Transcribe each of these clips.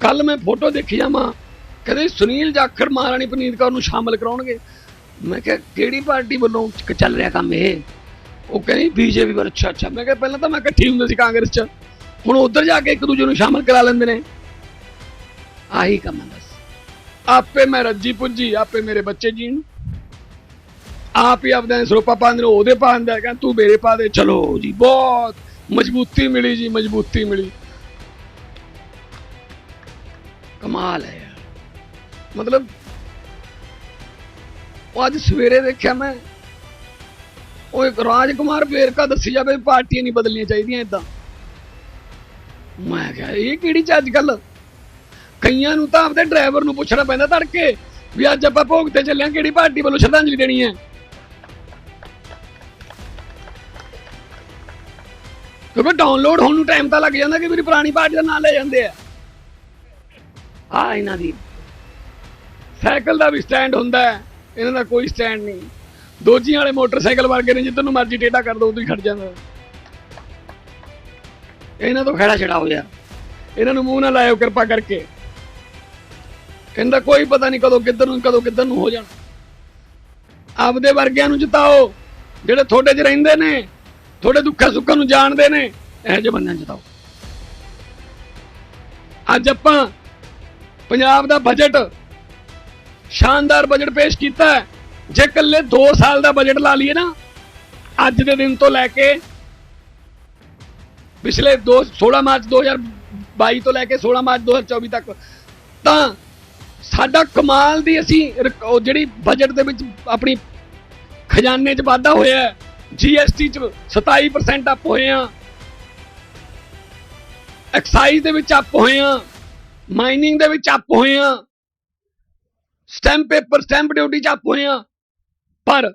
ਕੱਲ ਮੈਂ ਫੋਟੋ ਦੇਖੀ ਜਾਵਾਂ। ਕਹਿੰਦੇ ਸੁਨੀਲ ਜਾਖੜ ਮਹਾਰਾਣੀ ਪਨੀਤ ਕੌਰ ਨੂੰ ਸ਼ਾਮਲ ਕਰਾਉਣਗੇ। ਮੈਂ ਕਿਹਾ, ਕਿਹੜੀ ਪਾਰਟੀ ਵੱਲੋਂ ਚੱਲ ਰਿਹਾ ਕੰਮ ਇਹ? ਉਹ ਕਹਿੰਦੀ, ਬੀਜੇਪੀ ਵੱਲ। ਅੱਛਾ ਅੱਛਾ। ਮੈਂ ਕਿਹਾ, ਪਹਿਲਾਂ ਤਾਂ ਮੈਂ ਇਕੱਠੀ ਹੁੰਦੇ ਸੀ ਕਾਂਗਰਸ 'ਚ। ਹੁਣ ਉਧਰ ਜਾ ਕੇ ਇੱਕ ਦੂਜੇ ਨੂੰ ਸ਼ਾਮਲ ਕਰਾ ਲੈਂਦੇ ਨੇ। ਆਹੀ ਕੰਮ ਹੈ ਬਸ। ਆਪੇ ਮੈਂ ਰੱਜੀ ਪੁੱਜੀ, ਆਪੇ ਮੇਰੇ ਬੱਚੇ ਜੀਣ। ਆਪ ਹੀ ਆਪਦਾ ਸਰੋਪਾ ਪਾਉਂਦੇ ਨੇ ਉਹਦੇ ਪਾਉਂਦਾ ਕਹਿੰਦਾ, ਤੂੰ ਮੇਰੇ ਪਾ ਦੇ। ਚਲੋ ਜੀ, ਬਹੁਤ ਮਜ਼ਬੂਤੀ ਮਿਲੀ ਜੀ, ਮਜ਼ਬੂਤੀ ਮਿਲੀ। ਕਮਾਲ ਹੈ ਯਾਰ। ਮਤਲਬ, ਉਹ ਅੱਜ ਸਵੇਰੇ ਦੇਖਿਆ ਮੈਂ, ਉਹ ਇੱਕ ਰਾਜਕੁਮਾਰ ਵੇਰਕਾ ਦੱਸੀ ਜਾਵੇ ਪਾਰਟੀਆਂ ਨਹੀਂ ਬਦਲਣੀਆਂ ਚਾਹੀਦੀਆਂ ਇਦਾਂ ਮੈਂ ਕਿਹਾ, ਇਹ ਕਿਹੜੀ ਚ ਅੱਜ ਕੱਲ ਕਈਆਂ ਨੂੰ ਤਾਂ ਆਪਦੇ ਡਰਾਈਵਰ ਨੂੰ ਪੁੱਛਣਾ ਪੈਂਦਾ ਤੜਕੇ ਵੀ ਅੱਜ ਆਪਾਂ ਭੋਗ ਤੇ ਚੱਲਿਆ, ਕਿਹੜੀ ਪਾਰਟੀ ਵੱਲੋਂ ਸ਼ਰਧਾਂਜਲੀ ਦੇਣੀ ਹੈ? ਕਿਉਂਕਿ ਡਾਊਨਲੋਡ ਹੋਣ ਨੂੰ ਟਾਈਮ ਤਾਂ ਲੱਗ ਜਾਂਦਾ ਕਿ ਮੇਰੀ ਪੁਰਾਣੀ ਪਾਰਟੀ ਦਾ ਨਾਂ ਲੈ ਜਾਂਦੇ ਆ। ਆ ਇਹਨਾਂ ਦੀ। ਸਾਈਕਲ ਦਾ ਵੀ ਸਟੈਂਡ ਹੁੰਦਾ ਹੈ, ਇਹਨਾਂ ਦਾ ਕੋਈ ਸਟੈਂਡ ਨਹੀਂ। ਦੋਜੀਆਂ ਵਾਲੇ ਮੋਟਰਸਾਈਕਲ ਵਰਗੇ ਨੇ, ਜਿੱਧਰ ਨੂੰ ਮਰਜ਼ੀ ਟੇਢਾ ਕਰ ਦੋ, ਉਦੋਂ ਹੀ ਖੜ ਜਾਂਦਾ। ਇਹਨਾਂ ਤੋਂ ਖੜਾ ਛੜਾ ਹੋਇਆ ਇਹਨਾਂ ਨੂੰ ਮੂੰਹ ਨਾ ਲਾਇਓ ਕਿਰਪਾ ਕਰਕੇ। ਕਹਿੰਦਾ ਕੋਈ ਪਤਾ ਨਹੀਂ ਕਦੋਂ ਕਿੱਧਰ ਨੂੰ, ਕਦੋਂ ਕਿੱਧਰ ਨੂੰ ਹੋ ਜਾਣਾ। ਆਪਦੇ ਵਰਗਿਆਂ ਨੂੰ ਜਿਤਾਓ, ਜਿਹੜੇ ਤੁਹਾਡੇ 'ਚ ਰਹਿੰਦੇ ਨੇ, ਤੁਹਾਡੇ ਦੁੱਖਾਂ ਸੁੱਖਾਂ ਨੂੰ ਜਾਣਦੇ ਨੇ, ਇਹੋ ਜਿਹੇ ਬੰਦਿਆਂ ਨੂੰ ਜਿਤਾਓ। ਅੱਜ ਆਪਾਂ ਪੰਜਾਬ ਦਾ ਬਜਟ ਸ਼ਾਨਦਾਰ ਬਜਟ ਪੇਸ਼ ਕੀਤਾ ਹੈ। ਜੇ ਕੱਲੇ 2 ਸਾਲ ਦਾ ਬਜਟ ਲਾ ਲਈਏ ਨਾ, ਅੱਜ ਦੇ ਦਿਨ ਤੋਂ ਲੈ ਕੇ ਪਿਛਲੇ 2 16 ਮਾਰਚ 2022 ਤੋਂ ਲੈ ਕੇ 16 ਮਾਰਚ 2024 ਤੱਕ, ਤਾਂ ਸਾਡਾ ਕਮਾਲ ਦੀ ਅਸੀਂ ਜਿਹੜੀ ਬਜਟ ਦੇ ਵਿੱਚ ਆਪਣੀ ਖਜ਼ਾਨੇ 'ਚ ਵਾਧਾ ਹੋਇਆ ਹੈ ਜੀਐਸਟੀ 'ਚ 27% ਅਪ ਹੋਏ ਆ ਐਕਸਾਈਜ਼ ਦੇ ਵਿੱਚ ਅਪ ਹੋਏ ਆ ਮਾਈਨਿੰਗ ਦੇ ਵਿੱਚ ਅਪ ਹੋਏ ਆ। ਸਟੈਂਪ ਪੇਪਰ ਸਟੈਂਪ ਡਿਊਟੀ 'ਚ ਅਪ ਹੋਏ ਆ। ਪਰ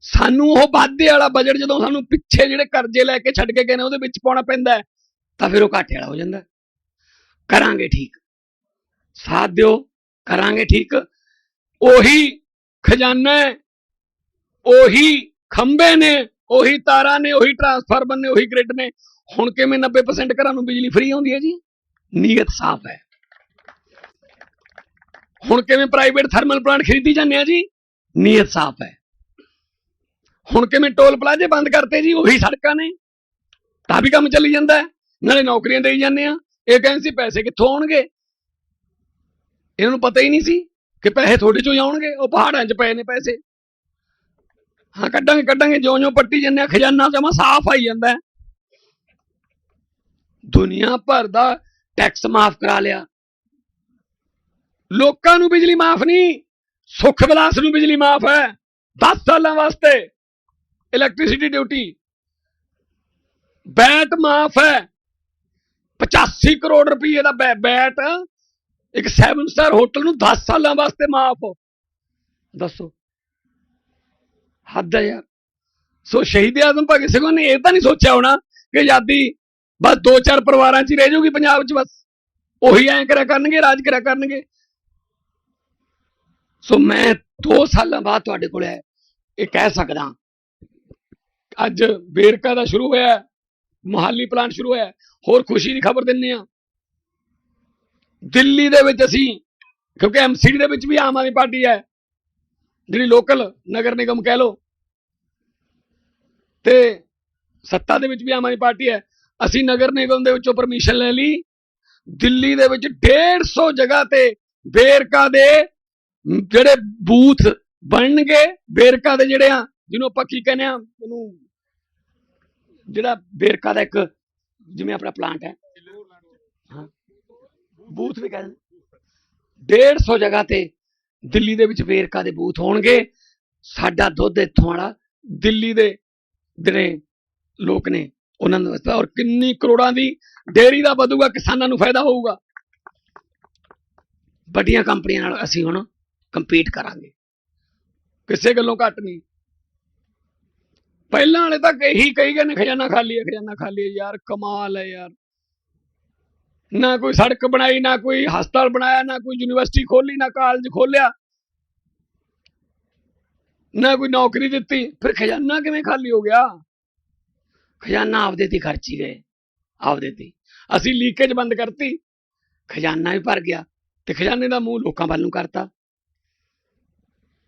ਸਾਨੂੰ ਉਹ ਵਾਧੇ ਵਾਲਾ ਬਜਟ ਜਦੋਂ ਸਾਨੂੰ ਪਿੱਛੇ ਜਿਹੜੇ ਕਰਜ਼ੇ ਲੈ ਕੇ ਛੱਡ ਕੇ ਗਏ ਨੇ, ਉਹਦੇ ਵਿੱਚ ਪਾਉਣਾ ਪੈਂਦਾ ਤਾਂ ਫਿਰ ਉਹ ਘਾਟੇ ਵਾਲਾ ਹੋ ਜਾਂਦਾ ਕਰਾਂਗੇ ਠੀਕ। ਸਾਥ ਦਿਓ, ਕਰਾਂਗੇ ਠੀਕ। ਉਹੀ ਖਜ਼ਾਨਾ ਉਹੀ ਖੰਬੇ ਨੇ, ਉਹੀ ਤਾਰਾਂ ਨੇ, ਉਹੀ ਟਰਾਂਸਫਾਰਮਰ ਨੇ, ਉਹੀ ਗ੍ਰਿਡ ਨੇ। ਹੁਣ ਕਿਵੇਂ 90% ਘਰਾਂ ਨੂੰ ਬਿਜਲੀ ਫ੍ਰੀ ਆਉਂਦੀ ਹੈ ਜੀ? ਨੀਅਤ ਸਾਫ਼ ਹੈ। ਹੁਣ ਕਿਵੇਂ ਪ੍ਰਾਈਵੇਟ ਥਰਮਲ ਪਲਾਂਟ ਖਰੀਦੀ ਜਾਂਦੇ ਆ ਜੀ? ਨੀਅਤ ਸਾਫ਼ ਹੈ। ਹੁਣ ਕਿਵੇਂ ਟੋਲ ਪਲਾਜ਼ੇ ਬੰਦ ਕਰਤੇ ਜੀ? ਉਹੀ ਸੜਕਾਂ ਨੇ। ਤਾਂ ਵੀ ਕੰਮ ਚੱਲੀ ਜਾਂਦਾ ਨਾਲੇ ਨੌਕਰੀਆਂ ਦੇਈ ਜਾਂਦੇ ਆ। ਇਹ ਕਹਿੰਦੇ ਸੀ ਪੈਸੇ ਕਿੱਥੋਂ ਆਉਣਗੇ? ਇਹਨਾਂ ਨੂੰ ਪਤਾ ਹੀ ਨਹੀਂ ਸੀ ਕਿ ਪੈਸੇ ਤੁਹਾਡੇ ਚੋਂ ਹੀ ਆਉਣਗੇ। ਉਹ ਪਹਾੜਾਂ 'ਚ ਪਏ ਨੇ ਪੈਸੇ। ਹਾਂ, ਕੱਢਾਂਗੇ ਕੱਢਾਂਗੇ। ਜਿਉਂ ਜਿਉਂ ਪੱਟੀ ਜਾਂਦੇ ਆ, ਖਜ਼ਾਨਾ ਜਮਾ ਸਾਫ਼ ਆਈ ਜਾਂਦਾ ਹੈ। ਦੁਨੀਆ ਭਰ ਦਾ ਟੈਕਸ ਮਾਫ ਕਰਾ ਲਿਆ। ਲੋਕਾਂ ਨੂੰ ਬਿਜਲੀ ਮਾਫ ਨਹੀਂ, ਸੁੱਖ ਵਿਲਾਸ ਨੂੰ ਬਿਜਲੀ ਮਾਫ ਹੈ। 10 ਸਾਲਾਂ ਵਾਸਤੇ ਇਲੈਕਟ੍ਰਿਸਿਟੀ ਡਿਊਟੀ ਬੈਟ ਮਾਫ ਹੈ। 85 ਕਰੋੜ ਰੁਪਏ ਦਾ ਬੈ- ਬੈਟ ਇੱਕ 7 ਸਟਾਰ ਹੋਟਲ ਨੂੰ 10 ਸਾਲਾਂ ਵਾਸਤੇ ਮਾਫ। ਦੱਸੋ। ਹੱਦ ਹੈ ਯਾਰ। ਸੋ ਸ਼ਹੀਦ ਆਜ਼ਮ ਭਗਤ ਸਿੰਘ ਨੇ ਇਹ ਤਾਂ ਨਹੀਂ ਸੋਚਿਆ ਹੋਣਾ ਕਿ ਆਜ਼ਾਦੀ ਬਸ ਦੋ ਚਾਰ ਪਰਿਵਾਰਾਂ 'ਚ ਹੀ ਰਹਿ ਜਾਊਗੀ ਪੰਜਾਬ 'ਚ ਬਸ। ਉਹੀ ਐਂ ਕਰਿਆ ਕਰਨਗੇ, ਰਾਜ ਕਰਿਆ ਕਰਨਗੇ। ਸੋ ਮੈਂ 2 ਸਾਲਾਂ ਬਾਅਦ ਤੁਹਾਡੇ ਕੋਲ ਹੈ ਇਹ ਕਹਿ ਸਕਦਾ। ਅੱਜ ਵੇਰਕਾ ਦਾ ਸ਼ੁਰੂ ਹੋਇਆ ਹੈ, ਪਲਾਂਟ ਸ਼ੁਰੂ ਹੋਇਆ ਹੋਰ ਖੁਸ਼ੀ ਦੀ ਖਬਰ ਦਿੰਨੇ ਆ ਦਿੱਲੀ ਦੇ ਵਿੱਚ ਅਸੀਂ ਕਿਉਂਕਿ ਐਮਸੀਡੀ ਦੇ ਵਿੱਚ ਵੀ ਆਮ ਆਦਮੀ ਪਾਰਟੀ ਹੈ ਜਿਹੜੀ ਲੋਕਲ ਨਗਰ ਨਿਗਮ ਕਹਿ ਲੋ ਤੇ ਸੱਤਾ ਦੇ ਵਿੱਚ ਵੀ ਆਮ ਆਦਮੀ ਪਾਰਟੀ ਹੈ। ਅਸੀਂ ਨਗਰ ਨਿਗਮ ਦੇ ਵਿੱਚੋਂ ਪਰਮਿਸ਼ਨ ਲੈ ਲਈ। ਦਿੱਲੀ ਦੇ ਵਿੱਚ 150 ਜਗ੍ਹਾ ਤੇ ਵੇਰਕਾ ਦੇ ਜਿਹੜੇ ਬੂਥ ਬਣਨਗੇ, ਵੇਰਕਾ ਦੇ ਜਿਹੜੇ ਆ, ਜਿਹਨੂੰ ਆਪਾਂ ਕੀ ਕਹਿੰਦੇ ਆ, ਉਹਨੂੰ ਜਿਹੜਾ ਵੇਰਕਾ ਦਾ ਇੱਕ ਜਿਵੇਂ ਆਪਣਾ ਪਲਾਂਟ ਹੈ। ਹਾਂ। ਬੂਥ ਵੀ ਕਹਿੰਦੇ। 150 ਜਗ੍ਹਾ ਤੇ ਦਿੱਲੀ ਦੇ ਵਿੱਚ ਵੇਰਕਾ ਦੇ ਬੂਥ ਹੋਣਗੇ। ਸਾਡਾ ਦੁੱਧ ਇੱਥੋਂ ਵਾਲਾ ਦਿੱਲੀ ਦੇ ਜਿਹੜੇ ਲੋਕ ਨੇ, ਉਹਨਾਂ ਨੂੰ ਵਾਸਤੇ ਔਰ ਕਿੰਨੀ ਕਰੋੜਾਂ ਦੀ ਡੇਅਰੀ ਦਾ ਵਧੂਗਾ, ਕਿਸਾਨਾਂ ਨੂੰ ਫਾਇਦਾ ਹੋਊਗਾ। ਵੱਡੀਆਂ ਕੰਪਨੀਆਂ ਨਾਲ ਅਸੀਂ ਹੁਣ ਕੰਪੀਟ ਕਰਾਂਗੇ। ਕਿਸੇ ਗੱਲੋਂ ਘੱਟ ਨਹੀਂ। ਪਹਿਲਾਂ ਵਾਲੇ ਤਾਂ ਇਹੀ ਕਹੀ ਗਏ ਨੇ, ਖਜ਼ਾਨਾ ਖਾਲੀ ਹੈ, ਖਜ਼ਾਨਾ ਖਾਲੀ ਹੈ। ਯਾਰ ਕਮਾਲ ਹੈ ਯਾਰ। ਨਾ ਕੋਈ ਸੜਕ ਬਣਾਈ, ਨਾ ਕੋਈ ਹਸਪਤਾਲ ਬਣਾਇਆ, ਨਾ ਕੋਈ ਯੂਨੀਵਰਸਿਟੀ ਖੋਲੀ, ਨਾ ਕਾਲਜ ਖੋਲਿਆ। ਨਾ ਕੋਈ ਨੌਕਰੀ ਦਿੱਤੀ। ਫਿਰ ਖਜ਼ਾਨਾ ਕਿਵੇਂ ਖਾਲੀ ਹੋ ਗਿਆ? ਖਜ਼ਾਨਾ ਆਪਦੇ ਤੇ ਖਰਚੀ ਗਏ। ਆਪਦੇ ਤੇ ਅਸੀਂ ਲੀਕੇਜ ਬੰਦ ਕਰਤੀ। ਖਜ਼ਾਨਾ ਵੀ ਭਰ ਗਿਆ। ਤੇ ਖਜ਼ਾਨੇ ਦਾ ਮੂੰਹ ਲੋਕਾਂ ਵੱਲ ਨੂੰ ਕਰਤਾ।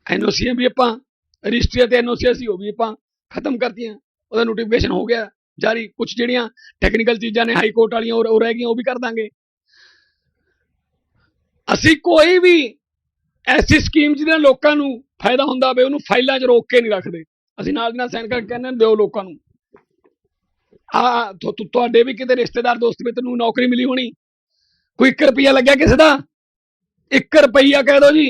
ਐਨਓਸੀਆਂ ਵੀ ਆਪਾਂ ਰਜਿਸਟਰੀ ਤੇ ਐਨਓਸੀ ਅਸੀਂ ਉਹ ਵੀ ਆਪਾਂ ਖਤਮ ਕਰਤੀਆਂ। ਉਹਦਾ ਨੋਟੀਫਿਕੇਸ਼ਨ ਹੋ ਗਿਆ, ਜਾਰੀ। ਕੁਝ ਜਿਹੜੀਆਂ ਟੈਕਨੀਕਲ ਚੀਜ਼ਾਂ ਨੇ ਹਾਈ ਕੋਰਟ ਵਾਲੀਆਂ, ਉਹ ਰਹਿ ਗਈਆਂ, ਉਹ ਵੀ ਕਰ ਦਾਂਗੇ। ਅਸੀਂ ਕੋਈ ਵੀ ਐਸੀ ਸਕੀਮ ਜਿਹਦੇ ਨਾਲ ਲੋਕਾਂ ਨੂੰ ਫਾਇਦਾ ਹੁੰਦਾ ਹੋਵੇ ਉਹਨੂੰ ਫਾਈਲਾਂ 'ਚ ਰੋਕ ਕੇ ਨਹੀਂ ਰੱਖਦੇ। ਅਸੀਂ ਨਾਲ ਦੀ ਨਾਲ ਸਾਈਨ ਕਰਕੇ ਕਹਿੰਦੇ ਦਿਓ ਲੋਕਾਂ ਨੂੰ। ਆ ਤੁਹਾਡੇ ਵੀ ਕਿਤੇ ਰਿਸ਼ਤੇਦਾਰ ਦੋਸਤ ਮਿੱਤਰ ਨੂੰ ਨੌਕਰੀ ਮਿਲੀ ਹੋਣੀ। ਕੋਈ 1 ਰੁਪਿਆ ਲੱਗਿਆ ਕਿਸੇ ਦਾ? 1 ਰੁਪਈਆ ਕਹਿ ਦੋ ਜੀ।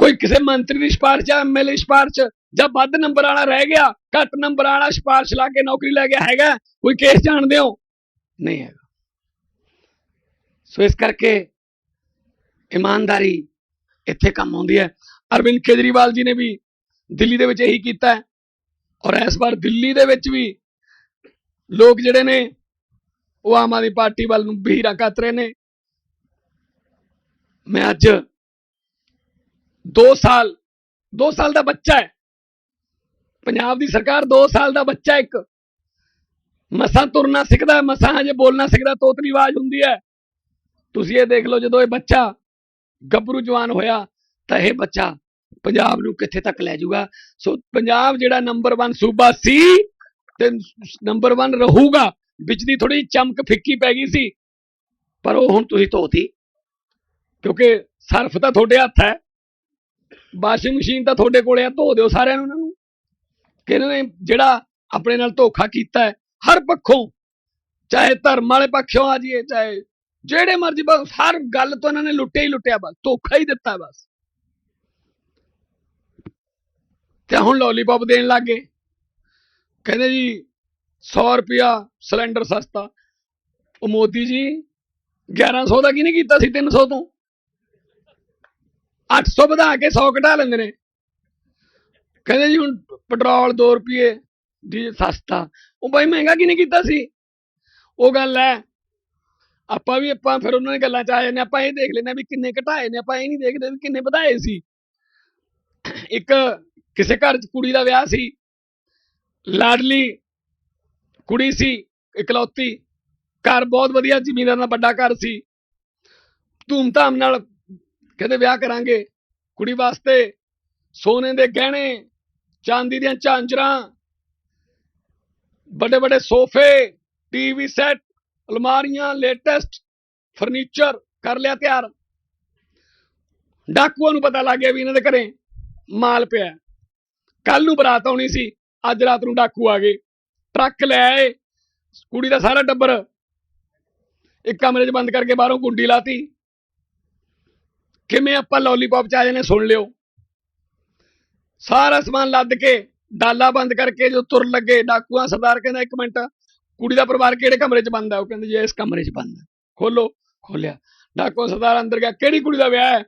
ਕੋਈ ਕਿਸੇ ਮੰਤਰੀ ਦੀ ਸਿਫਾਰਿਸ਼ ਜਾਂ ਐਮਐਲਏ ਸਿਫਾਰਿਸ਼ ਜਾਂ ਵੱਧ ਨੰਬਰ ਵਾਲਾ ਰਹਿ ਗਿਆ, ਘੱਟ ਨੰਬਰ ਵਾਲਾ ਸਿਫਾਰਿਸ਼ ਲਾ ਕੇ ਨੌਕਰੀ ਲੈ ਗਿਆ ਹੈਗਾ, ਕੋਈ ਕੇਸ ਜਾਣਦੇ ਹੋ? ਨਹੀਂ ਹੈਗਾ। ਸੋ ਇਸ ਕਰਕੇ ਇਮਾਨਦਾਰੀ ਇੱਥੇ ਕੰਮ ਆਉਂਦੀ ਹੈ। ਅਰਵਿੰਦ ਕੇਜਰੀਵਾਲ ਜੀ ਨੇ ਵੀ ਦਿੱਲੀ ਦੇ ਵਿੱਚ ਇਹੀ ਕੀਤਾ ਹੈ ਔਰ ਇਸ ਵਾਰ ਦਿੱਲੀ ਦੇ ਵਿੱਚ ਵੀ ਲੋਕ ਜਿਹੜੇ ਨੇ ਉਹ ਆਮ ਆਦਮੀ ਪਾਰਟੀ ਵੱਲ ਨੂੰ ਬਹੀਰਾ ਕੱਤ ਰਹੇ ਨੇ। ਮੈਂ ਅੱਜ 2 ਸਾਲ 2 ਸਾਲ ਦਾ ਬੱਚਾ ਹੈ। ਪੰਜਾਬ ਦੀ ਸਰਕਾਰ 2 ਸਾਲ ਦਾ ਬੱਚਾ ਇੱਕ। ਮਸਾਂ ਤੁਰਨਾ ਸਿੱਖਦਾ, ਮਸਾਂ ਹਜੇ ਬੋਲਣਾ ਸਿੱਖਦਾ, ਤੋਤਲੀ ਆਵਾਜ਼ ਹੁੰਦੀ ਹੈ। ਤੁਸੀਂ ਇਹ ਦੇਖ ਲਓ ਜਦੋਂ ਇਹ ਬੱਚਾ ਗੱਭਰੂ ਜਵਾਨ ਹੋਇਆ, ਤਾਂ ਇਹ ਬੱਚਾ ਪੰਜਾਬ ਨੂੰ ਕਿੱਥੇ ਤੱਕ ਲੈ ਜਾਊਗਾ? ਸੋ ਪੰਜਾਬ ਜਿਹੜਾ ਨੰਬਰ 1 ਸੂਬਾ ਸੀ ਤੇ ਨੰਬਰ 1 ਰਹੂਗਾ। ਵਿੱਚ ਦੀ ਥੋੜੀ ਚਮਕ ਫਿੱਕੀ ਪੈ ਗਈ ਸੀ, ਪਰ ਉਹ ਹੁਣ ਤੁਸੀਂ ਧੋਤੀ। ਕਿਉਂਕਿ ਸਰਫ ਤਾਂ ਤੁਹਾਡੇ ਹੱਥ ਹੈ। ਵਾਸ਼ਿੰਗ ਮਸ਼ੀਨ ਤਾਂ ਤੁਹਾਡੇ ਕੋਲੇ ਆ, ਧੋ ਦਿਓ ਸਾਰਿਆਂ ਨੂੰ ਇਹਨਾਂ ਨੂੰ। ਕਿ ਇਹਨਾਂ ਨੇ ਜਿਹੜਾ ਆਪਣੇ ਨਾਲ ਧੋਖਾ ਕੀਤਾ ਹੈ, ਹਰ ਪੱਖੋਂ, ਚਾਹੇ ਧਰਮ ਵਾਲੇ ਪੱਖੋਂ ਆ ਜਾਈਏ, ਚਾਹੇ ਜਿਹੜੇ ਮਰਜ਼ੀ ਬਸ, ਹਰ ਗੱਲ ਤੋਂ ਇਹਨਾਂ ਨੇ ਲੁੱਟਿਆ ਹੀ ਲੁੱਟਿਆ ਬਸ, ਧੋਖਾ ਹੀ ਦਿੱਤਾ ਬਸ। ਤੇ ਹੁਣ ਲੋਲੀਪੌਪ ਦੇਣ ਲੱਗੇ ਕਹਿੰਦੇ ਜੀ 100 ਰੁਪਿਆ ਸਿਲੰਡਰ ਸਸਤਾ। ਉਹ ਮੋਦੀ ਜੀ 1100 ਦਾ ਕੀ ਨਹੀਂ ਕੀਤਾ ਸੀ 300 ਤੋਂ? 800 ਵਧਾ ਕੇ 100 ਘਟਾ ਲੈਂਦੇ ਨੇ। ਕਹਿੰਦੇ ਜੀ ਹੁਣ ਪੈਟਰੋਲ 2 ਰੁਪਏ ਡੀਜ਼ਲ ਸਸਤਾ। ਉਹ ਬਾਈ ਮਹਿੰਗਾ ਕੀ ਨਹੀਂ ਕੀਤਾ ਸੀ? ਉਹ ਗੱਲ ਹੈ ਆਪਾਂ ਵੀ ਆਪਾਂ ਫਿਰ ਉਹਨਾਂ ਨੇ ਗੱਲਾਂ ਚ ਆ ਜਾਂਦੇ ਹਾਂ, ਆਪਾਂ ਇਹ ਦੇਖ ਲੈਂਦੇ ਹਾਂ ਵੀ ਕਿੰਨੇ ਘਟਾਏ ਨੇ ਆਪਾਂ ਇਹ ਨਹੀਂ ਦੇਖਦੇ ਵੀ ਕਿੰਨੇ ਵਧਾਏ ਸੀ। ਇੱਕ ਕਿਸੇ ਘਰ ਚ ਕੁੜੀ ਦਾ ਵਿਆਹ ਸੀ ਲਾਡਲੀ ਕੁੜੀ ਸੀ ਇਕਲੌਤੀ ਘਰ ਬਹੁਤ ਵਧੀਆ ਜ਼ਮੀਨਦਾਰ ਦਾ ਵੱਡਾ ਘਰ ਸੀ। ਧੂਮ ਧਾਮ ਨਾਲ ਕਹਿੰਦੇ ਵਿਆਹ ਕਰਾਂਗੇ? ਕੁੜੀ ਵਾਸਤੇ ਸੋਨੇ ਦੇ ਗਹਿਣੇ, ਚਾਂਦੀ ਦੀਆਂ ਝਾਂਜਰਾਂ ਵੱਡੇ ਵੱਡੇ ਸੋਫੇ ਟੀਵੀ ਸੈੱਟ, ਅਲਮਾਰੀਆਂ, ਲੇਟੈਸਟ ਫਰਨੀਚਰ ਕਰ ਲਿਆ ਤਿਆਰ। ਡਾਕੂਆਂ ਨੂੰ ਪਤਾ ਲੱਗ ਗਿਆ ਵੀ ਇਹਨਾਂ ਦੇ ਘਰੇ ਮਾਲ ਪਿਆ ਕੱਲ ਨੂੰ ਬਰਾਤ ਆਉਣੀ ਸੀ, ਅੱਜ ਰਾਤ ਨੂੰ ਡਾਕੂ ਆ ਗਏ। ਟਰੱਕ ਲੈ ਆਏ, ਕੁੜੀ ਦਾ ਸਾਰਾ ਟੱਬਰ ਇੱਕ ਕਮਰੇ 'ਚ ਬੰਦ ਕਰਕੇ ਬਾਹਰੋਂ ਗੁੰਡੀ ਲਾਤੀ। ਕਿਵੇਂ ਆਪਾਂ ਲੋਲੀਪੌਪ ਚ ਆ ਜਾਣੇ ਸੁਣ ਲਿਓ। ਸਾਰਾ ਸਮਾਨ ਲੱਦ ਕੇ, ਡਾਲਾ ਬੰਦ ਕਰਕੇ ਜੋ ਤੁਰ ਲੱਗੇ ਡਾਕੂਆਂ ਸਰਦਾਰ ਕਹਿੰਦਾ, ਇੱਕ ਮਿੰਟ, ਕੁੜੀ ਦਾ ਪਰਿਵਾਰ ਕਿਹੜੇ ਕਮਰੇ 'ਚ ਬੰਦ ਉਹ ਕਹਿੰਦੇ, ਜੀ, ਇਸ ਕਮਰੇ 'ਚ ਬੰਦ ਖੋਲੋ, ਖੋਲਿਆ। ਡਾਕੂਆਂ ਸਰਦਾਰ ਅੰਦਰ ਗਿਆ, ਕਿਹੜੀ ਕੁੜੀ ਦਾ ਵਿਆਹ ਹੈ?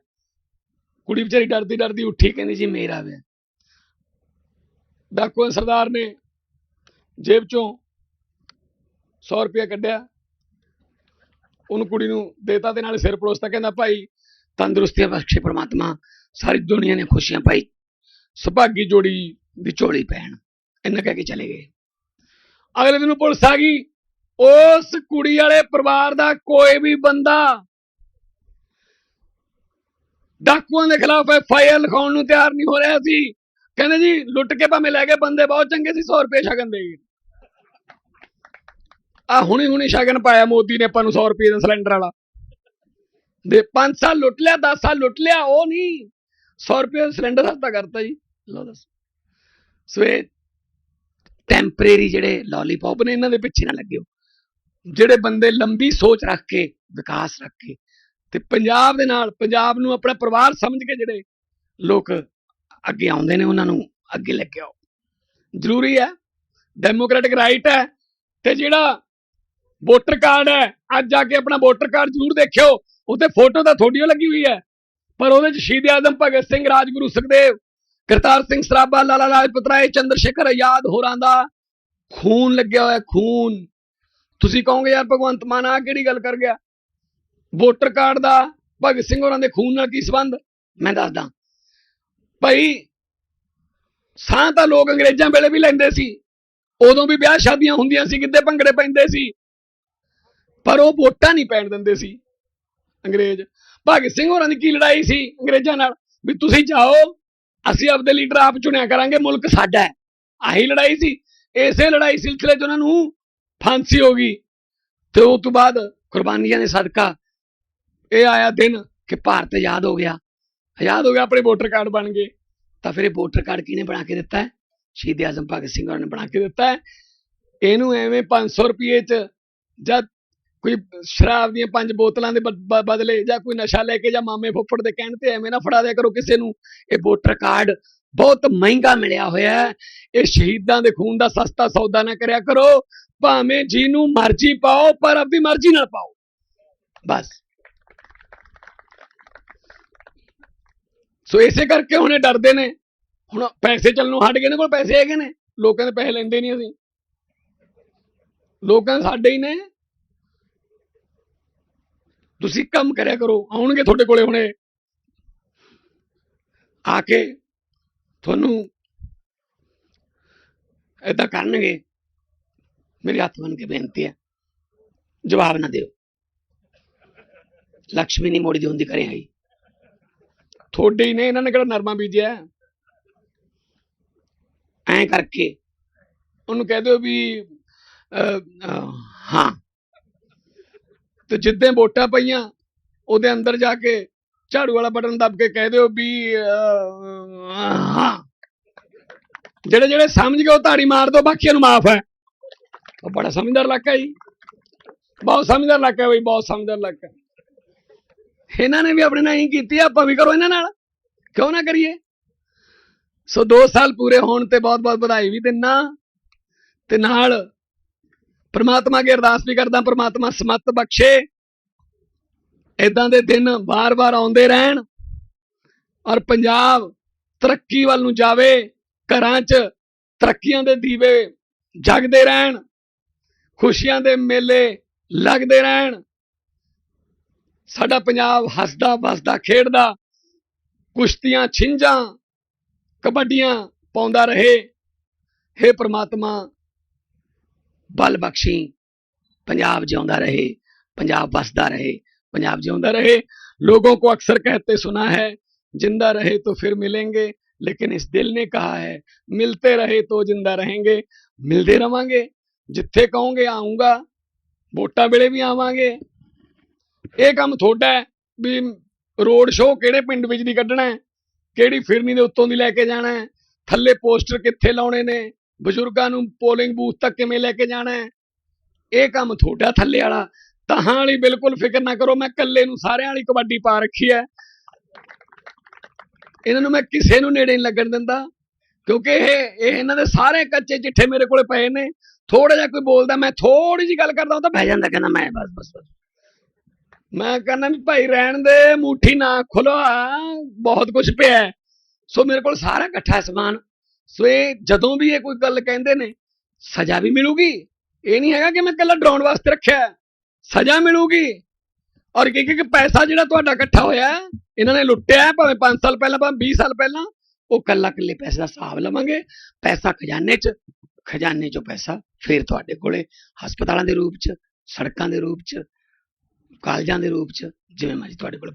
ਕੁੜੀ ਵਿਚਾਰੀ ਡਰਦੀ ਡਰਦੀ ਉੱਠੀ, ਕਹਿੰਦੀ, ਜੀ, ਮੇਰਾ ਵਿਆਹ ਡਾਕੂਆਂ ਸਰਦਾਰ ਨੇ ਜੇਬ ਚੋਂ 100 ਰੁਪਏ ਕੱਢਿਆ। ਉਹਨੂੰ ਕੁੜੀ ਨੂੰ ਦੇਤਾ ਤੇ ਨਾਲ ਸਿਰ ਪਰੋਸਤਾ ਕਹਿੰਦਾ, ਭਾਈ ਤੰਦਰੁਸਤੀਆਂ ਬਖਸ਼ੇ ਪ੍ਰਮਾਤਮਾ, ਸਾਰੀ ਦੁਨੀਆ ਨੇ ਖੁਸ਼ੀਆਂ ਪਾਈ। ਸੁਭਾਗੀ ਜੋੜੀ ਦੀ ਝੋਲੀ ਪੈਣ। ਇੰਨਾ ਕਹਿ ਕੇ ਚਲੇ ਗਏ। ਅਗਲੇ ਦਿਨ ਪੁਲਿਸ ਆ ਗਈ। ਉਸ ਕੁੜੀ ਵਾਲੇ ਪਰਿਵਾਰ ਦਾ ਕੋਈ ਵੀ ਬੰਦਾ ਡਾਕੂਆਂ ਦੇ ਖਿਲਾਫ ਐਫ ਆਈ ਆਰ ਲਿਖਾਉਣ ਨੂੰ ਤਿਆਰ ਨਹੀਂ ਹੋ ਰਿਹਾ ਸੀ। ਕਹਿੰਦੇ ਜੀ, ਲੁੱਟ ਕੇ ਭਾਵੇਂ ਲੈ ਗਏ ਬੰਦੇ, ਬਹੁਤ ਚੰਗੇ ਸੀ 100 ਰੁਪਏ ਸ਼ਗਨ ਦੇ ਗਏ। ਆ ਹੁਣੀ ਹੁਣੀ ਸ਼ਗਨ ਪਾਇਆ ਮੋਦੀ ਨੇ ਆਪਾਂ ਨੂੰ 100 ਰੁਪਏ ਦਾ ਸਿਲੰਡਰ ਵਾਲਾ। ਦੇ 5 ਸਾਲ ਲੁੱਟ ਲਿਆ 10 ਸਾਲ ਲੁੱਟ ਲਿਆ, ਉਹ ਨਹੀਂ। 100 ਰੁਪਏ ਦਾ ਸਿਲੰਡਰ ਸਸਤਾ ਕਰਤਾ ਜੀ। ਲਓ ਦੱਸ। ਸੋ ਇਹ ਟੈਂਪਰੇਰੀ ਜਿਹੜੇ ਲੋਲੀਪੌਪ ਨੇ, ਇਹਨਾਂ ਦੇ ਪਿੱਛੇ ਨਾ ਲੱਗਿਓ। ਜਿਹੜੇ ਬੰਦੇ ਲੰਬੀ ਸੋਚ ਰੱਖ ਕੇ, ਵਿਕਾਸ ਰੱਖ ਕੇ, ਤੇ ਪੰਜਾਬ ਦੇ ਨਾਲ, ਪੰਜਾਬ ਨੂੰ ਆਪਣਾ ਪਰਿਵਾਰ ਸਮਝ ਕੇ ਜਿਹੜੇ ਲੋਕ ਅੱਗੇ ਆਉਂਦੇ ਨੇ, ਉਹਨਾਂ ਨੂੰ ਅੱਗੇ ਲੈ ਕੇ ਆਓ। ਜ਼ਰੂਰੀ ਹੈ ਡੈਮੋਕ੍ਰੈਟਿਕ ਰਾਈਟ ਹੈ, ਤੇ ਜਿਹੜਾ ਵੋਟਰ ਕਾਰਡ ਹੈ, ਅੱਜ ਜਾ ਕੇ ਆਪਣਾ ਵੋਟਰ ਕਾਰਡ ਜ਼ਰੂਰ ਦੇਖਿਓ। ਉੱਤੇ ਫੋਟੋ ਤਾਂ ਤੁਹਾਡੀ ਓ ਲੱਗੀ ਹੋਈ ਹੈ। ਪਰ ਉਹਦੇ ਚ ਸ਼ਹੀਦ ਆਜ਼ਮ ਭਗਤ ਸਿੰਘ, ਰਾਜਗੁਰੂ ਸੁਖਦੇਵ, ਕਰਤਾਰ ਸਿੰਘ ਸਰਾਭਾ, ਲਾਲਾ ਲਾਜਪਤ ਰਾਏ ਚੰਦਰ ਸ਼ੇਖਰ ਆਜ਼ਾਦ ਹੋਰਾਂ ਦਾ ਖੂਨ ਲੱਗਿਆ ਹੋਇਆ, ਖੂਨ। ਤੁਸੀਂ ਕਹੋਗੇ, ਯਾਰ ਭਗਵੰਤ ਮਾਨ ਆ ਕਿਹੜੀ ਗੱਲ ਕਰ ਗਿਆ? ਵੋਟਰ ਕਾਰਡ ਦਾ ਭਗਤ ਸਿੰਘ ਹੋਰਾਂ ਦੇ ਖੂਨ ਨਾਲ ਕੀ ਸੰਬੰਧ? ਮੈਂ ਦੱਸਦਾ। ਭਾਈ ਸਾਹ ਤਾਂ ਲੋਕ ਅੰਗਰੇਜ਼ਾਂ ਵੇਲੇ ਵੀ ਲੈਂਦੇ ਸੀ। ਉਦੋਂ ਵੀ ਵਿਆਹ ਸ਼ਾਦੀਆਂ ਹੁੰਦੀਆਂ ਸੀ ਕਿੱਦੇ ਭੰਗੜੇ ਪੈਂਦੇ ਸੀ। ਪਰ ਉਹ ਵੋਟਾਂ ਨਹੀਂ ਪੈਣ ਦਿੰਦੇ ਸੀ। ਅੰਗਰੇਜ਼। ਭਗਤ ਸਿੰਘ ਹੋਰਾਂ ਦੀ ਕੀ ਲੜਾਈ ਸੀ ਅੰਗਰੇਜ਼ਾਂ ਨਾਲ? ਵੀ ਤੁਸੀਂ ਜਾਓ, ਅਸੀਂ ਆਪਦੇ ਲੀਡਰ ਆਪ ਚੁਣਿਆ ਕਰਾਂਗੇ, ਮੁਲਕ ਸਾਡਾ ਹੈ। ਆਹੀ ਲੜਾਈ ਸੀ। ਇਸੇ ਲੜਾਈ ਸਿਲਸਿਲੇ 'ਚ ਉਹਨਾਂ ਨੂੰ ਫਾਂਸੀ ਹੋ ਗਈ। ਤੇ ਉਸ ਤੋਂ ਬਾਅਦ ਕੁਰਬਾਨੀਆਂ ਦੇ ਸਦਕਾ ਇਹ ਆਇਆ ਦਿਨ ਕਿ ਭਾਰਤ ਆਜ਼ਾਦ ਹੋ ਗਿਆ। ਆਜ਼ਾਦ ਹੋ ਗਿਆ, ਆਪਣੇ ਵੋਟਰ ਕਾਰਡ ਬਣ ਗਏ। ਤਾਂ ਫਿਰ ਇਹ ਵੋਟਰ ਕਾਰਡ ਕਿਹਨੇ ਬਣਾ ਕੇ ਦਿੱਤਾ ਸ਼ਹੀਦ ਆਜ਼ਮ ਭਗਤ ਸਿੰਘ ਹੋਰਾਂ ਨੇ ਬਣਾ ਕੇ ਦਿੱਤਾ ਇਹਨੂੰ ਐਵੇਂ 500 ਰੁਪਏ 'ਚ ਜਦ ਕੋਈ ਸ਼ਰਾਬ ਦੀਆਂ ਪੰਜ ਬੋਤਲਾਂ ਦੇ ਬ- ਬਦਲੇ ਜਾਂ ਕੋਈ ਨਸ਼ਾ ਲੈ ਕੇ ਜਾਂ ਮਾਮੇ ਫੁੱਫੜ ਦੇ ਕਹਿਣ ਤੇ ਐਵੇਂ ਨਾ ਫੜਾ ਦਿਆ ਕਰੋ ਕਿਸੇ ਨੂੰ। ਇਹ ਵੋਟਰ ਕਾਰਡ ਬਹੁਤ ਮਹਿੰਗਾ ਮਿਲਿਆ ਹੋਇਆ ਹੈ। ਇਹ ਸ਼ਹੀਦਾਂ ਦੇ ਖੂਨ ਦਾ ਸਸਤਾ ਸੌਦਾ ਨਾ ਕਰਿਆ ਕਰੋ। ਭਾਵੇਂ ਜਿਹਨੂੰ ਮਰਜ਼ੀ ਪਾਓ, ਪਰ ਆਪਣੀ ਮਰਜ਼ੀ ਨਾਲ ਪਾਓ। ਬਸ। ਸੋ ਇਸੇ ਕਰਕੇ ਹੁਣੇ ਡਰਦੇ ਨੇ। ਹੁਣ ਪੈਸੇ ਚੱਲਣੋਂ ਹਟ ਗਏ ਨੇ, ਕੋਲ ਪੈਸੇ ਹੈਗੇ ਨੇ। ਲੋਕਾਂ ਦੇ ਪੈਸੇ ਲੈਂਦੇ ਨਹੀਂ ਅਸੀਂ। ਲੋਕਾਂ ਸਾਡੇ ਹੀ ਨੇ। ਤੁਸੀਂ ਕੰਮ ਕਰਿਆ ਕਰੋ, ਆਉਣਗੇ ਤੁਹਾਡੇ ਕੋਲੇ ਹੁਣੇ। ਆ ਕੇ ਤੁਹਾਨੂੰ ਏਦਾਂ ਕਰਨਗੇ। ਮੇਰੇ ਹੱਥ ਬਨ ਕੇ ਬੇਨਤੀ ਹੈ, ਜਵਾਬ ਨਾ ਦਿਓ। ਲక్ష్ਮੀ ਨਹੀਂ ਮੋੜੀ ਦੀ ਹੁੰਦੀ ਕਰੇ ਆਈ। ਤੁਹਾਡੇ ਹੀ ਨੇ ਇਹਨਾਂ ਨੇ ਕਿਹੜਾ ਨਰਮਾ ਬੀਜਿਆ ਐਂ ਕਰਕੇ ਉਹਨੂੰ ਕਹਿ ਦਿਓ ਵੀ ਹਾਂ। ਤੇ ਜਿੱਦਾਂ ਵੋਟਾਂ ਪਈਆਂ, ਉਹਦੇ ਅੰਦਰ ਜਾ ਕੇ ਝਾੜੂ ਵਾਲਾ ਬਟਨ ਦੱਬ ਕੇ ਕਹਿ ਦਿਓ ਵੀ ਜਿਹੜੇ ਜਿਹੜੇ ਸਮਝ ਗਏ ਉਹ ਧਾੜੀ ਮਾਰ ਦਿਓ ਬਾਕੀਆਂ ਨੂੰ ਮਾਫ ਹੈ। ਉਹ ਬੜਾ ਸਮਝਦਾਰ ਇਲਾਕਾ ਜੀ। ਬਹੁਤ ਸਮਝਦਾਰ ਇਲਾਕਾ ਬਈ, ਬਹੁਤ ਸਮਝਦਾਰ ਇਲਾਕਾ। ਇਹਨਾਂ ਨੇ ਵੀ ਆਪਣੇ ਨਾਲ ਹੀ ਕੀਤੀ ਆਪਾਂ ਵੀ ਕਰੋ ਇਹਨਾਂ ਨਾਲ। ਕਿਉਂ ਨਾ ਕਰੀਏ? ਸੋ 2 ਸਾਲ ਪੂਰੇ ਹੋਣ ਤੇ ਬਹੁਤ ਬਹੁਤ ਵਧਾਈ ਵੀ ਦਿੰਨਾ। ਤੇ ਨਾਲ ਪ੍ਰਮਾਤਮਾ ਅੱਗੇ ਅਰਦਾਸ ਵੀ ਕਰਦਾ, ਪ੍ਰਮਾਤਮਾ ਸਮਤ ਬਖਸ਼ੇ। ਇਦਾਂ ਦੇ ਦਿਨ ਵਾਰ-ਵਾਰ ਆਉਂਦੇ ਰਹਿਣ ਔਰ ਪੰਜਾਬ ਤਰੱਕੀ ਵੱਲ ਨੂੰ ਜਾਵੇ, ਘਰਾਂ 'ਚ ਤਰੱਕੀਆਂ ਦੇ ਦੀਵੇ ਜਗਦੇ ਰਹਿਣ, ਖੁਸ਼ੀਆਂ ਦੇ ਮੇਲੇ ਲੱਗਦੇ ਰਹਿਣ। ਸਾਡਾ ਪੰਜਾਬ ਹੱਸਦਾ, ਵਸਦਾ, ਖੇਡਦਾ, ਕੁਸ਼ਤੀਆਂ, ਛਿੰਝਾਂ, ਕਬੱਡੀਆਂ ਪਾਉਂਦਾ ਰਹੇ। हे ਪ੍ਰਮਾਤਮਾ ਬਲ ਬਖਸ਼ੀ ਪੰਜਾਬ ਜਿਉਂਦਾ ਰਹੇ पंजाब बसता रहे पंजाब जिंदा रहे लोगों को अक्सर कहते सुना है जिंदा रहे तो फिर मिलेंगे लेकिन इस दिल ने कहा है मिलते रहे तो जिंदा रहेंगे मिलते रवांगे जिथे कहोगे आऊंगा ਵੋਟਾਂ ਵੇਲੇ ਵੀ ਆਵਾਂਗੇ ਇਹ ਕੰਮ ਤੁਹਾਡਾ ਹੈ ਵੀ ਰੋਡ ਸ਼ੋਅ ਕਿਹੜੇ ਪਿੰਡ ਵਿੱਚ ਦੀ ਕੱਢਣਾ ਹੈ ਕਿਹੜੀ ਫਿਰਨੀ ਦੇ ਉੱਤੋਂ ਦੀ ਲੈ ਕੇ ਜਾਣਾ ਹੈ ਥੱਲੇ ਪੋਸਟਰ ਕਿੱਥੇ ਲਾਉਣੇ ਨੇ ਬਜ਼ੁਰਗਾਂ ਨੂੰ ਪੋਲਿੰਗ ਬੂਥ ਤੱਕ ਕਿਵੇਂ ਲੈ ਕੇ ਜਾਣਾ ਹੈ? ਇਹ ਕੰਮ ਤੁਹਾਡਾ ਥੱਲੇ ਵਾਲਾ। ਤਹਾਂ ਵਾਲੀ ਬਿਲਕੁਲ ਫਿਕਰ ਨਾ ਕਰੋ, ਮੈਂ ਇਕੱਲੇ ਨੂੰ ਸਾਰਿਆਂ ਵਾਲੀ ਕਬੱਡੀ ਪਾ ਰੱਖੀ ਹੈ। ਇਹਨਾਂ ਨੂੰ ਮੈਂ ਕਿਸੇ ਨੂੰ ਨੇੜੇ ਨਹੀਂ ਲੱਗਣ ਦਿੰਦਾ, ਕਿਉਂਕਿ ਇਹ ਇਹ ਇਹਨਾਂ ਦੇ ਸਾਰੇ ਕੱਚੇ ਚਿੱਠੇ ਮੇਰੇ ਕੋਲੇ ਪਏ ਨੇ। ਥੋੜਾ ਜਿਹਾ ਕੋਈ ਬੋਲਦਾ, ਮੈਂ ਥੋੜੀ ਜੀ ਗੱਲ ਕਰਦਾ ਉਹ ਤਾਂ ਬਹਿ ਜਾਂਦਾ, ਕਹਿੰਦਾ ਮੈਂ ਬਸ ਬਸ ਬਸ। ਮੈਂ ਕਹਿੰਦਾ ਵੀ ਭਾਈ ਰਹਿਣ ਦੇ, ਮੁੱਠੀ ਨਾ ਖੁਲਵਾ ਬਹੁਤ ਕੁਝ ਪਿਆ ਸੋ ਮੇਰੇ ਕੋਲ ਸਾਰਾ ਇਕੱਠਾ ਸਮਾਨ। ਸੋ ਇਹ ਜਦੋਂ ਵੀ ਇਹ ਕੋਈ ਗੱਲ ਕਹਿੰਦੇ ਨੇ, ਸਜ਼ਾ ਵੀ ਮਿਲੂਗੀ। ਇਹ ਨਹੀਂ ਹੈਗਾ ਕਿ ਮੈਂ ਇਕੱਲਾ ਡਰਾਉਣ ਵਾਸਤੇ ਰੱਖਿਆ ਸਜ਼ਾ ਮਿਲੂਗੀ। ਔਰ ਕਿ ਕਿ ਪੈਸਾ ਜਿਹੜਾ ਤੁਹਾਡਾ ਇਕੱਠਾ ਹੋਇਆ ਇਹਨਾਂ ਨੇ ਲੁੱਟਿਆ ਭਾਵੇਂ 5 ਸਾਲ ਪਹਿਲਾਂ, ਭਾਵੇਂ 20 ਸਾਲ ਪਹਿਲਾਂ, ਉਹ ਕੱਲਾ ਕੱਲੇ ਪੈਸੇ ਦਾ ਹਿਸਾਬ ਲਵਾਂਗੇ। ਪੈਸਾ ਖਜ਼ਾਨੇ 'ਚ, ਖਜ਼ਾਨੇ 'ਚੋਂ ਪੈਸਾ ਫੇਰ ਤੁਹਾਡੇ ਕੋਲੇ, ਹਸਪਤਾਲਾਂ ਦੇ ਰੂਪ 'ਚ, ਸੜਕਾਂ ਦੇ ਰੂਪ 'ਚ, ਕਾਲਜਾਂ ਦੇ ਰੂਪ 'ਚ, ਜਿਵੇਂ ਮਰਜ਼ੀ ਤੁਹਾਡੇ ਕੋਲ